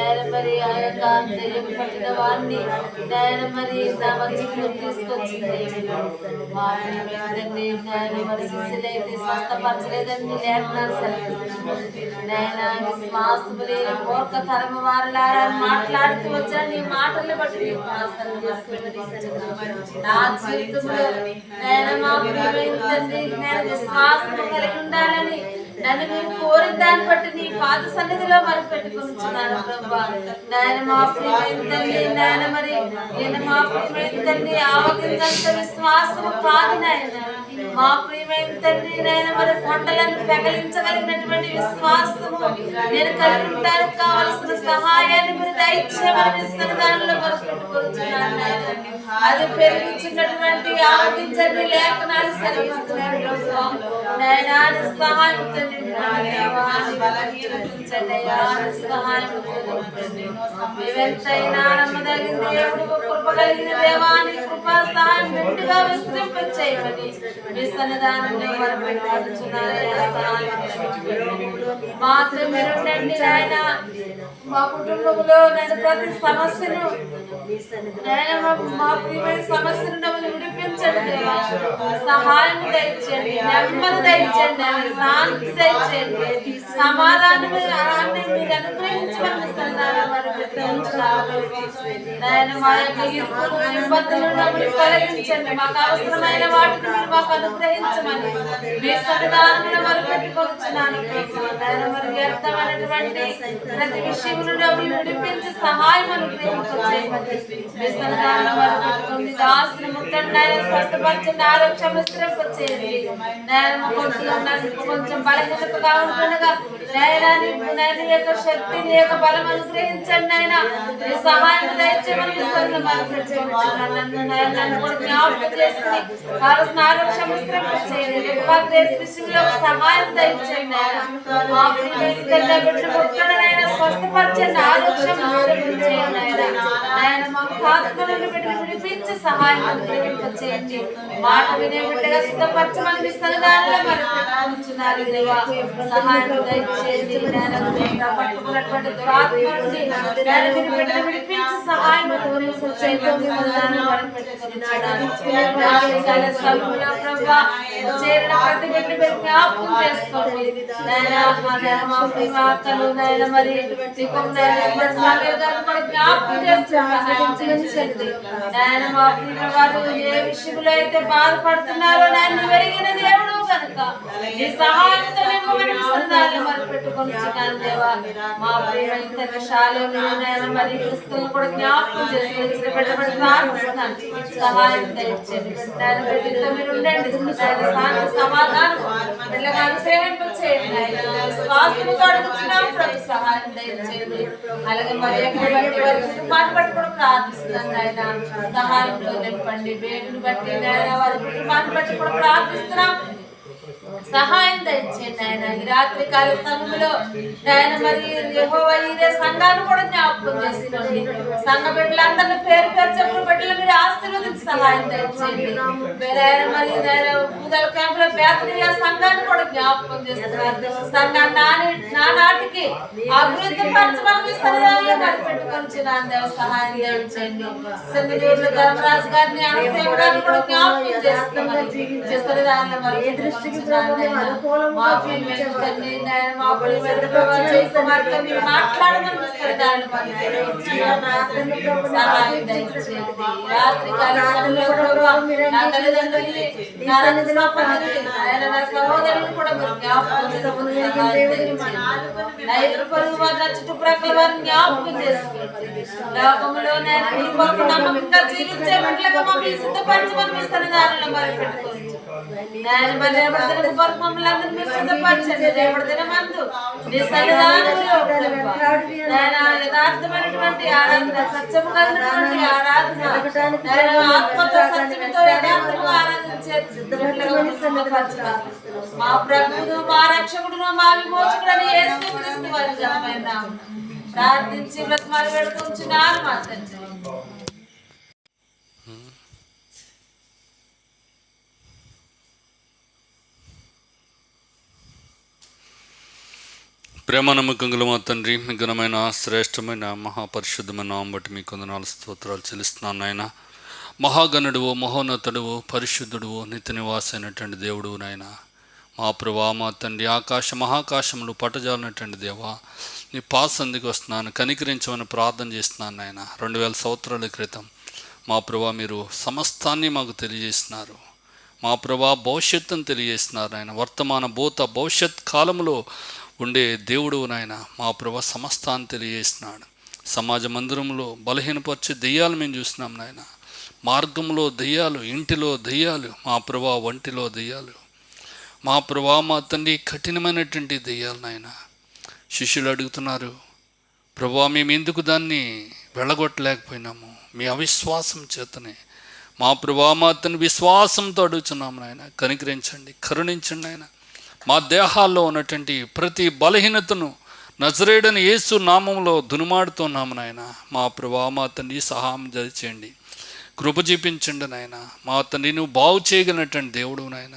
నేను మరి ఆ యొక్క దెయ్యం వారిని నేను మరి నా తీసుకొచ్చింది. మా ప్రియమైనదండి మరి శిష్యులైతే స్వస్థపరచలేదని లేఖనాలు సెలవిస్తుంది విశ్వాసము లేని వారులారా మాట్లాడుతూ వచ్చిన నీ మాటలు బట్టి నా జీవితంలో నేను మా ప్రియమైందండి. నేను విశ్వాసం కలిగి నన్ను మీరు కోరిన దాన్ని బట్టి నీ పాత సన్నిధిలో మనం పెట్టుకుంటున్నాను ప్రభా. నాయన మా ప్రియమైన తండ్రి నాయన మరి నేను మా ప్రియమైన తండ్రి ఆవగిందంత విశ్వాసము కాదు నాయన. మా ప్రియమైన తండ్రి నాయన మన కొండలను పెగలించగలిగినటువంటి విశ్వాసము. నేను కలిగి ఉండడానికి కావలసిన సహాయాన్ని మీరు దయచేయమని ఇస్తున్న దానిలో మరి అది పెరిగించినటువంటి ఆవగించండి లేఖనాలు సెలవిస్తున్నాను ప్రభా నాయన సహాయం తండ్రి సహాయం పొందండి. నమ్మదగిన దేవుడు, కృప కలిగిన దేవాన్ని కృపా సహాయం గట్టిగా విస్తరింపచేయమని మీ సన్నిధానంలో వరపెట్టుకొనుచున్నానయ్యా, మాతో మీరుండండి నాయన. మా కుటుంబంలో నేను ప్రతి సమస్యను నాయన మా- ప్రియమైన సమస్యను మమ్మల్ని విడిపించండి సహాయం దయచేయండి నెమ్మది దయచేయండి శాంతి దయచేయండి. సమాధానం మీరు అనుగ్రహించమని నాయన మా యొక్క ఇరుకులు ఇబ్బందులు తొలగించండి. మాకు అవసరమైన వాటిని మీరు మాకు అనుగ్రహించమని మీ సన్నిధానంలో మరి పెట్టుకొచ్చున్నాను నాయన మరి వ్యర్థమైనటువంటి ప్రతి విషయంలో డబ్బులు విడిపించి సహాయం అనుగ్రహించమని మీ సన్నిధానంలో మరి పెట్టుకుంది దాసుని ముట్టండి. నాయన స్వస్థపరచండి. ఆరోగ్యం నాయన కొంచెం బలహీనతగా ఉంటుండగా నాయనాని నాయన యొక్క శక్తిని యొక్క బలం అనుగ్రహించండి ఆయన నీ సహాయం దయచేయమని జ్ఞాపకం చేసుకుని విషయంలో సహాయం దయచేయండి మా బిడ్డలు స్వస్థపరచండి ఆరోగ్యం విస్తరింపచేయండి నాయన. నాయన మా ఆత్మలను బిడ్డలు విడిపించి సహాయం అనుగ్రహింపచేయండి. మాట వినే బిడ్డగా సిద్ధపరచమని మరి సహాయం దయచేయండి పట్టుకున్నటువంటి విడిపించి సహాయం చేరిన ప్రతి బిడ్డ జ్ఞాపకం చేసుకోండి. మరి జ్ఞాపకం చేస్తుంది నాయన మా వారు ఏ విషయంలో అయితే బాధపడుతున్నారో నాయన వెలిగిన దేవుడు కనుక. ఈ సహాయంతో మిమ్మల్ని మరి దేవా. మా శాలలో మరి దుస్తులు కూడా జ్ఞాపకం చేసుకొని పెట్టబడి ప్రార్థిస్తున్నాను. సహాయం దయచేయండి. నాయన బిడ్డతో మీరు ఉండండి. నాయన శాంతి సమాధానం. పిల్లగాను సేవింపచేయండి నాయన విశ్వాసముతో అడుగుతున్నాం ప్రభు సహాయం దయచేయండి. అలాగే మరి ఎక్కడ బట్టి వారి బట్టి కూడా ప్రార్థిస్తున్నాను నాయన. సహాయంతో నింపండి. బట్టి నాయన వారి బట్టి కూడా ప్రార్థిస్తున్నాం. సహాయం దయచేయండి ఆయన ఈ రాత్రి కాల సమయంలో ఆయన మరి ఈరే సంఘాన్ని కూడా జ్ఞాపకం చేసుకోండి. సంఘ బిడ్డలందరినీ పేరు పేరు చెప్పిన బిడ్డలు మీరు ఆశీర్వదించి సహాయం దయచేయండి. మీరు ఆయన మరి ఆయన పూదల క్యాంపులో బేతనీయ సంఘాన్ని కూడా జ్ఞాపకం చేస్తున్నారు సంఘాన్ని నాని నానాటికి అభివృద్ధి పరచమని మీ సన్నిధానంలో మరి పెట్టుకొని దేవ సహాయం దయచేయండి. సింగనూరులో ధర్మరాజు గారిని గారిని కూడా జ్ఞాపకం సన్నిధానంలో మరి పెట్టుకొనిచున్నాను కూడా మీరు జ్ఞాపకం చుట్టుప్రక్కల వారిని జ్ఞాపకం చేసుకోండి లోకంలో నేను నీ కొరకు నమ్మకంగా జీవించే బిడ్డలుగా మమ్మల్ని సిద్ధపరచమని మీ సన్నిధానంలో మరి పెట్టుకోవచ్చు నేను మరి రేపటి దినం కొరకు మమ్మల్ని అందరినీ మీరు సిద్ధపరచండి. రేపటి దినమందు నీ సన్నిధానంలో ప్రభు, యథార్థమైనటువంటి ఆరాధన సత్యము కలిగినటువంటి ఆరాధన. నాయన ఆత్మతో సత్యముతో యథార్థంగా ఆరాధించే బిడ్డలుగా మీరు మా ప్రభువును మా రక్షకుడును మా విమోచకుడని యేసుక్రీస్తు వారి ఘనమైన ప్రార్థించి బ్రతమాలు పెడుకుంటున్నాను మా తండ్రి. ప్రేమ నమ్మకంగా మా తండ్రి మీ ఘనమైన శ్రేష్టమైన మహాపరిశుద్ధమైన నామం బట్టి మీ కొందనాలు స్తోత్రాలు చెల్లిస్తున్నాను నాయన. మహాగణుడువు మహోన్నతుడువు పరిశుద్ధుడువు నిత్య నివాసైనటువంటి దేవుడు నాయన. మా ప్రభా మా తండ్రి ఆకాశ మహాకాశములు పట్టజాలినటువంటి దేవా. నీ పాసందికి వస్తున్నాను కనికరించమని ప్రార్థన చేస్తున్నాను నాయన. రెండు వేల సంవత్సరాల క్రితం మా ప్రభా మీరు సమస్తాన్ని మాకు తెలియజేస్తున్నారు మా ప్రభా భవిష్యత్తును తెలియజేస్తున్నారు ఆయన వర్తమాన భూత భవిష్యత్ కాలంలో ఉండే దేవుడు నాయన మా ప్రభ సమస్తాన్ని తెలియజేస్తున్నాడు. సమాజ మందిరంలో బలహీనపరిచే దెయ్యాలు మేము చూస్తున్నాం నాయన. మార్గంలో దెయ్యాలు ఇంటిలో దెయ్యాలు మా ప్రభా వంటిలో దెయ్యాలు. మా ప్రభా మా తండ్రి కఠినమైనటువంటి దెయ్యాలు నాయన. శిష్యులు అడుగుతున్నారు ప్రభా మేము ఎందుకు దాన్ని వెళ్ళగొట్టలేకపోయినాము? మీ అవిశ్వాసం చేతనే. మా ప్రభా మా తండ్రి విశ్వాసంతో అడుగుతున్నాము నాయన. కనికరించండి కరుణించండి ఆయన మా దేహాల్లో ఉన్నటువంటి ప్రతి బలహీనతను నజరేడని యేసు నామంలో దునుమాడుతున్నాము నాయన. మా ప్రభా మా తండ్రి సహాయం చేయండి కృప చూపించండి నాయన. మా తండ్రి నువ్వు బాగు చేయగలిగినటువంటి దేవుడు నాయన.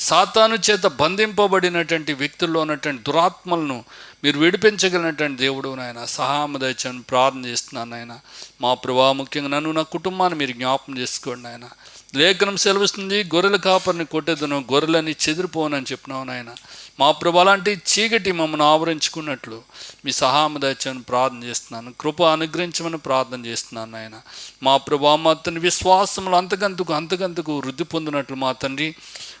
సాతాను చేత బంధింపబడినటువంటి వ్యక్తుల్లో ఉన్నటువంటి దురాత్మలను మీరు విడిపించగలిగినటువంటి దేవుడు నాయన. సహాయం దయచని ప్రార్థన చేస్తున్నాను నాయన. మా ప్రభా ముఖ్యంగా నన్ను నా కుటుంబాన్ని మీరు జ్ఞాపం చేసుకోండి ఆయన లేఖనం సెలవిస్తుంది గొర్రెల కాపరిని కొట్టేదును గొర్రెలని చెదిరిపోనని చెప్పినావు నాయన. మా ప్రభు అలాంటి చీకటి మమ్మల్ని ఆవరించుకున్నట్లు మీ సహాయం దయచని ప్రార్థన చేస్తున్నాను. కృప అనుగ్రహించమని ప్రార్థన చేస్తున్నాను నాయన. మా ప్రభా మా తండ్రి విశ్వాసములు అంతకంతకు అంతకంతకు వృద్ధి పొందినట్లు మా తండ్రి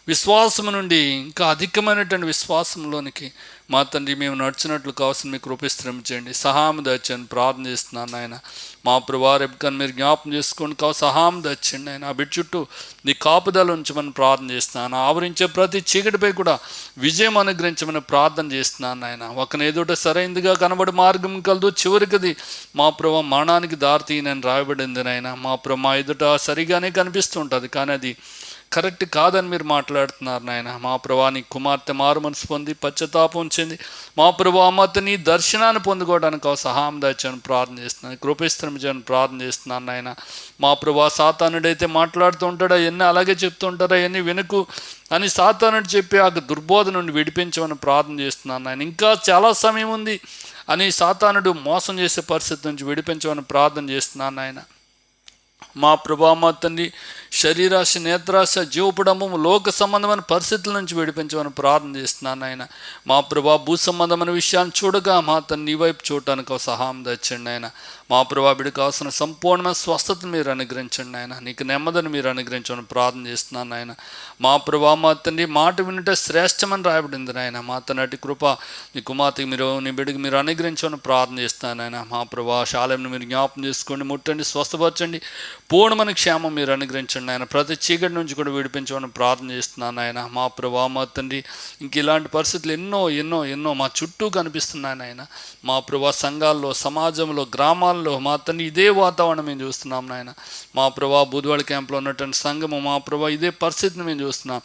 విశ్వాసము నుండి ఇంకా అధికమైనటువంటి విశ్వాసంలోనికి మా తండ్రి మేము నడిచినట్లు కావాల్సిన మీకు కృపిశ్రమించండి చేయండి. సహాయం ప్రార్థన చేస్తున్నాను నాయన. మా ప్రభువారు ఎప్పుకని మీరు జ్ఞాపం చేసుకోండి. కావు సహాయం తెచ్చండి. ఆయన ఆ బిడ్డ చుట్టూ నీ కాపుదల ఉంచమని ప్రార్థన చేస్తున్నాను. ఆవరించే ప్రతి చీకటిపై కూడా విజయం అనుగ్రహించమని ప్రార్థన చేస్తున్నాను ఆయన ఒకని ఎదుట సరైందిగా కనబడి మార్గం కలదు. చివరికది మా ప్రభు మరణానికి దారితీయనని రాయబడింది నాయన. మా ప్రభు మా ఎదుట సరిగానే కనిపిస్తుంటుంది కానీ అది కరెక్ట్ కాదని మీరు మాట్లాడుతున్నారు నాయన. మా ప్రభా నీ కుమార్తె మారు మనసు పొంది పశ్చాత్తాపం చెంది మా ప్రభా అమ్మత నీ దర్శనాన్ని పొందుకోవడానికి సహాయం దాచాను ప్రార్థన చేస్తున్నాను. కృపేశ్వరం చేయని ప్రార్థన చేస్తున్నాను నాయన. మా ప్రభా సాతానుడైతే మాట్లాడుతూ ఉంటాడా? ఎన్ని అలాగే చెప్తుంటారా ఎన్ని వెనుకు అని సాతానుడు చెప్పి ఆ దుర్బోధ నుండి విడిపించమని ప్రార్థన చేస్తున్నాను నాయన. ఇంకా చాలా సమయం ఉంది అని సాతానుడు మోసం చేసే పరిస్థితి నుంచి విడిపించమని ప్రార్థన చేస్తున్నాను నాయన. మా ప్రభా మా తండ్రి శరీరాశ నేత్రాశ జీవపడము లోక సంబంధమైన పరిస్థితుల నుంచి విడిపించమని ప్రార్థన చేస్తున్నాను ఆయన మా ప్రభా భూ సంబంధమైన విషయాన్ని చూడగా మా తండ్రి నీ వైపు చూడటానికి ఒక సహాయం తెచ్చండి ఆయన మా ప్రభా కావాల్సిన సంపూర్ణమైన స్వస్థతను మీరు అనుగ్రహించండి ఆయన నీకు నెమ్మదిని మీరు అనుగ్రహించమని ప్రార్థన చేస్తున్నాను ఆయన మా ప్రభా మా తండ్రి మాట వినుట శ్రేష్టమని రాయబడింది నాయన. మా తనటి కృప నీ కుమార్తెకి మీరు నీ బిడ్డకి మీరు అనుగ్రహించమని ప్రార్థన చేస్తున్నాను ఆయన మా ప్రభా శాలెంను మీరు జ్ఞాపం చేసుకోండి ముట్టండి స్వస్థపరచండి. పూర్ణమైన క్షేమం మీరు అనుగ్రహించండి ఆయన ప్రతి చీకటి నుంచి కూడా విడిపించమని ప్రార్థన చేస్తున్నాను ఆయన మా ప్రభా మా తండ్రి ఇంక ఇలాంటి పరిస్థితులు ఎన్నో ఎన్నో ఎన్నో మా చుట్టూ కనిపిస్తున్నాయి ఆయన మా ప్రభా సంఘాల్లో సమాజంలో గ్రామాల్లో మా తండ్రి ఇదే వాతావరణం మేము చూస్తున్నాం నాయన. మా ప్రభా బుధవాడ క్యాంప్లో ఉన్నటువంటి సంఘము మా ప్రభా ఇదే పరిస్థితిని మేము చూస్తున్నాం.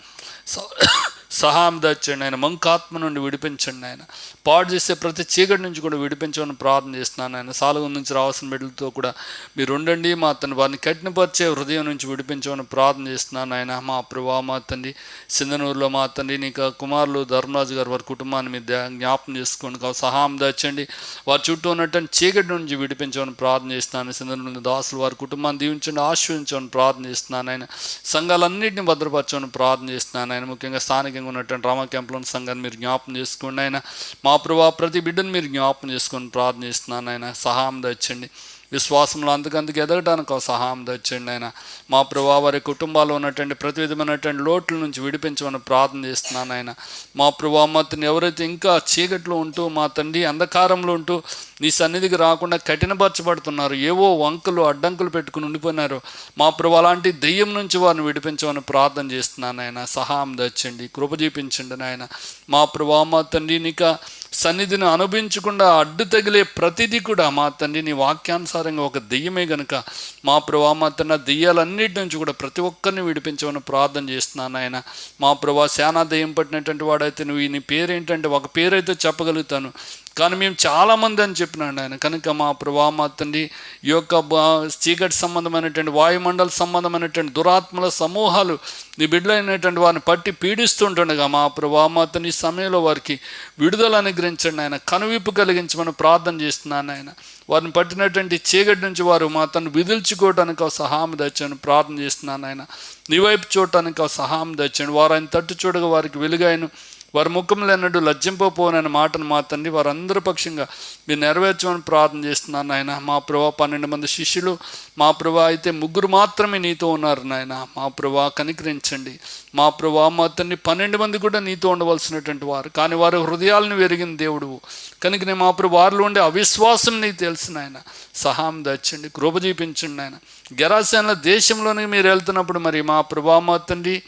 సహాయం దాచండి ఆయన మంకాత్మ నుండి విడిపించండి ఆయన. పాడు చేసే ప్రతి చీకటి నుంచి కూడా విడిపించమని ప్రార్థన చేస్తున్నాను ఆయన. సాలుగు నుంచి రావాల్సిన బిడ్డలతో కూడా మీరు ఉండండి మా అతను వారిని కఠినపరిచే హృదయం నుంచి విడిపించమని ప్రార్థన చేస్తున్నాను ఆయన. మా ప్రభా మా తండ్రి సింధనూరులో మా తండ్రి నీకు కుమారులు ధర్మరాజు గారు వారి కుటుంబాన్ని మీరు జ్ఞాపం చేసుకోండి. సహాయం దాచండి. వారి చుట్టూ ఉన్నటువంటి చీకటి నుంచి విడిపించమని ప్రార్థన చేస్తున్నాను. సింధనూరు దాసులు వారి కుటుంబాన్ని దీవించండి ఆశ్రయించమని ప్రార్థన చేస్తున్నాను ఆయన. సంఘాలన్నింటినీ భద్రపరచమని ప్రార్థన చేస్తున్నాను ఆయన. ముఖ్యంగా స్థానిక స్థానికంగా ఉన్నటువంటి రామ క్యాంప్లోని సంఘాన్ని మీరు జ్ఞాపం చేసుకోండి ఆయన మా ప్రభా ప్రతి బిడ్డను మీరు జ్ఞాపం చేసుకొని ప్రార్థన చేస్తున్నాను ఆయన సహాయం తెచ్చండి విశ్వాసంలో అందుకందుకు ఎదగడానికి ఒక సహాయం తెచ్చండి ఆయన. మా ప్రభా వారి కుటుంబాల్లో ఉన్నటువంటి ప్రతి విధమైనటువంటి లోట్ల నుంచి విడిపించమని ప్రార్థన చేస్తున్నాను ఆయన. మా ప్రభా మతని ఎవరైతే ఇంకా చీకట్లో ఉంటూ మా తండ్రి అంధకారంలో ఉంటూ నీ సన్నిధికి రాకుండా కఠినపరచబడుతున్నారు ఏవో వంకలు అడ్డంకులు పెట్టుకుని ఉండిపోయినారు మా ప్రభు అలాంటి దెయ్యం నుంచి వారిని విడిపించమని ప్రార్థన చేస్తున్నాను ఆయన. సహాయం తెచ్చండి కృప చూపించండి నాయన. మా ప్రభా మా తండ్రి నీక సన్నిధిని అనుభవించకుండా అడ్డు తగిలే ప్రతిదీ కూడా మా తండ్రి నీ వాక్యానుసారంగా ఒక దెయ్యమే గనుక. మా ప్రభా మా తండ్రి దెయ్యాలన్నిటి నుంచి కూడా ప్రతి ఒక్కరిని విడిపించమని ప్రార్థన చేస్తున్నాను ఆయన. మా ప్రభా శానా దెయ్యం పట్టినటువంటి వాడైతే నువ్వు నీ పేరు ఏంటంటే ఒక పేరైతే చెప్పగలుగుతాను. కానీ మేము చాలామంది అని చెప్పినాడు ఆయన. కనుక మా ప్రభా మా తండ్రి ఈ యొక్క చీకటి సంబంధమైనటువంటి వాయుమండల సంబంధమైనటువంటి దురాత్మల సమూహాలు నీ బిడ్డలైనటువంటి వారిని పట్టి పీడిస్తుంటుండగా మా ప్రభా మా తండ్రి సమయంలో వారికి విడుదల అనుగ్రహించండి ఆయన. కనువిప్పు కలిగించమని ప్రార్థన చేస్తున్నాను ఆయన. వారిని పట్టినటువంటి చీకటి నుంచి వారు మా తను విదిల్చుకోవటానికి ఒక సహాయం తెచ్చాను ప్రార్థన చేస్తున్నాను ఆయన. నీ వైపు చూడటానికి ఒక సహాయం తెచ్చాను వారు ఆయన తట్టు చూడగా వారికి వెలుగాయను వారి ముఖంలో ఎన్నడూ లజ్జింపపోనని మాటను మా తండ్రి వారందరి పక్షంగా మీరు నెరవేర్చమని ప్రార్థన చేస్తున్నాను నాయన. మా ప్రభా పన్నెండు మంది శిష్యులు మా ప్రభా అయితే ముగ్గురు మాత్రమే నీతో ఉన్నారు నాయన. మా ప్రభా కనికరించండి. మా ప్రభా మా తండ్రి పన్నెండు మంది కూడా నీతో ఉండవలసినటువంటి వారు. కానీ వారి హృదయాలను వెరిగిన దేవుడు. కనుక నేను మా ప్రభు వారిలో ఉండే అవిశ్వాసం నీకు తెలిసిన ఆయన సహాయం దచ్చండి కృప చూపించండి ఆయన గెరాసేన దేశంలోనికి మీరు వెళ్తున్నప్పుడు మరి మా ప్రభా మా తండ్రి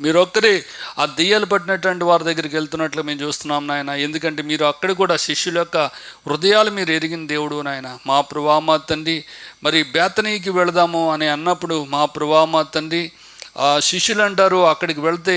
మీరు ఒక్కరి ఆ దెయ్యాలు పట్టినటువంటి వారి దగ్గరికి వెళ్తున్నట్లు మేము చూస్తున్నాం నాయన. ఎందుకంటే మీరు అక్కడ కూడా శిష్యుల యొక్క హృదయాలు మీరు ఎరిగిన దేవుడు నాయన. మా ప్రభా మా తండ్రి మరి బేతనీకి వెళదాము అని అన్నప్పుడు మా ప్రభా మా తండ్రి ఆ శిష్యులు అంటారు అక్కడికి వెళ్తే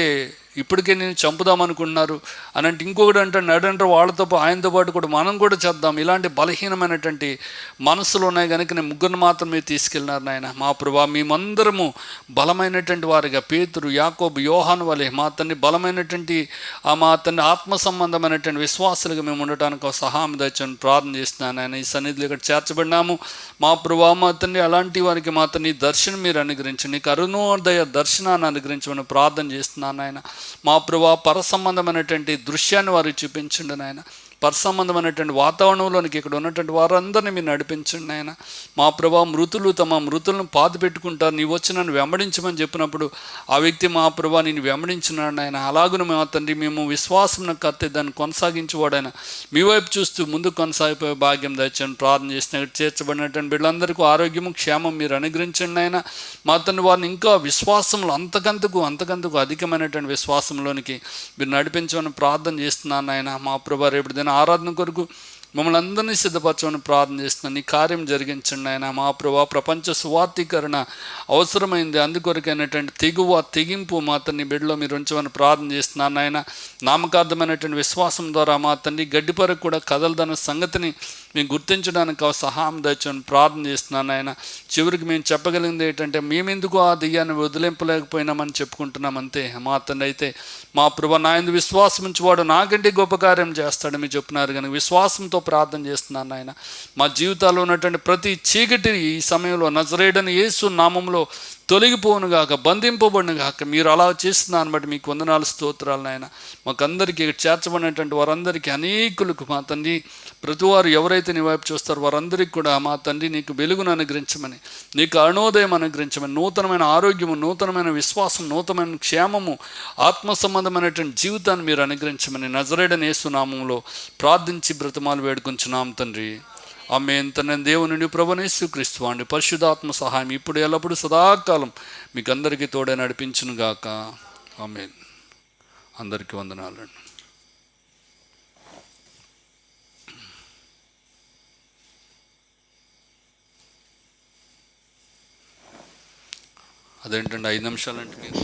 ఇప్పటికే నేను చంపుదామనుకుంటున్నారు. అని అంటే ఇంకొకటి అంటే నడంటారు వాళ్ళతో ఆయనతో పాటు కూడా మనం కూడా చేద్దాం. ఇలాంటి బలహీనమైనటువంటి మనసులు ఉన్నాయి కనుక నేను ముగ్గురు మాత్రమే తీసుకెళ్ళినారు నాయన. మా ప్రభా మేమందరము బలమైనటువంటి వారిగా పేతురు యాకోబు యోహాన్ వలె మా అతన్ని బలమైనటువంటి ఆ మా అతన్ని ఆత్మ సంబంధమైనటువంటి విశ్వాసాలుగా మేము ఉండటానికి ఒక సహాయం తెచ్చని ప్రార్థన చేస్తున్నాను ఆయన ఈ సన్నిధిలో ఇక్కడ చేర్చబడినాము. మా ప్రభా మా అతన్ని అలాంటి వారికి మా అతన్ని దర్శనం మీరు అనుగ్రహించండి. కరుణోదయ దర్శనాన్ని అనుగ్రహించమని ప్రార్థన చేస్తున్నాను ఆయన మా ప్రభా పర సంబంధమైనటువంటి దృశ్యాన్ని వారికి చూపించండి నాయన. పరసంబంధమైనటువంటి వాతావరణంలోనికి ఇక్కడ ఉన్నటువంటి వారందరినీ మీరు నడిపించండి ఆయన మా ప్రభా మృతులు తమ మృతులను పాతి పెట్టుకుంటారు. నీ వచ్చి నన్ను వెంబడించమని చెప్పినప్పుడు ఆ వ్యక్తి మా ప్రభా నేను వెంబడించున్నాడు ఆయన అలాగున మేము తండ్రి మేము విశ్వాసం కత్తి దాన్ని కొనసాగించేవాడైన మీ వైపు చూస్తూ ముందు కొనసాగిపోయే భాగ్యం దయచని ప్రార్థన చేసిన చేర్చబడినటువంటి వీళ్ళందరికీ ఆరోగ్యము క్షేమం మీరు అనుగ్రహించండి ఆయన మా తండ్రి వారిని ఇంకా విశ్వాసంలో అంతకంతకు అంతకంతకు అధికమైనటువంటి విశ్వాసంలోనికి మీరు నడిపించమని ప్రార్థన చేస్తున్నాను ఆయన మా ప్రభా రేపు దిన ఆరాధన కొరకు మమ్మల్ని అందరినీ సిద్ధపరచమని ప్రార్థన చేస్తున్నాను. నీ కార్యం జరిగించండి ఆయన. మా ప్రభా ప్రపంచ సువార్థీకరణ అవసరమైంది. అందుకొరకైనటువంటి తెగువ తెగింపు మా తన్ని బిడ్డలో మీరు ఉంచమని ప్రార్థన చేస్తున్నాను. ఆయన నామకార్థమైనటువంటి విశ్వాసం ద్వారా మా తండ్రి గడ్డిపరకు కూడా కదలదన్న సంగతిని మేము గుర్తించడానికి సహాయం దచ్చని ప్రార్థన చేస్తున్నాను ఆయన చివరికి మేము చెప్పగలిగింది ఏంటంటే మేమెందుకు ఆ దెయ్యాన్ని వదిలింపలేకపోయినామని చెప్పుకుంటున్నాం అంతే. మా అతను అయితే మా ప్రభు నా విశ్వాసం ఉంచువాడు నాకంటే గొప్ప కార్యం చేస్తాడు మీరు చెప్తున్నారు కానీ విశ్వాసంతో ప్రార్థన చేస్తున్నాను ఆయన మా జీవితాల్లో ఉన్నటువంటి ప్రతి చీకటి ఈ సమయంలో నజరేయడని యేసు నామంలో తొలగిపోను గాక బంధింపబడిన గాక మీరు అలా చేస్తున్నాను బట్టి మీకు వందనాలు స్తోత్రాలు నాయన. మాకందరికీ చేర్చబడినటువంటి వారందరికీ అనేకులకు మా తండ్రి ప్రతివారు ఎవరైతే నీ వైపు చూస్తారో వారందరికీ కూడా మా తండ్రి నీకు వెలుగును అనుగ్రహించమని నీకు అరుణోదయం అనుగ్రహించమని నూతనమైన ఆరోగ్యము నూతనమైన విశ్వాసం నూతనమైన క్షేమము ఆత్మ సంబంధమైనటువంటి జీవితాన్ని మీరు అనుగ్రహించమని నజరేడని యేసునామంలో ప్రార్థించి బ్రతమాలు వేడుకుంటున్నాం తండ్రి. ఆమె ఇంతనే దేవుని ప్రభునేసు క్రీస్తు అండి పరిశుధాత్మ సహాయం ఇప్పుడు ఎల్లప్పుడూ సదాకాలం మీకు అందరికీ తోడే నడిపించును గాక. ఆమె అందరికీ వందనాలండి అదేంటండి ఐదు నిమిషాలంటే మీరు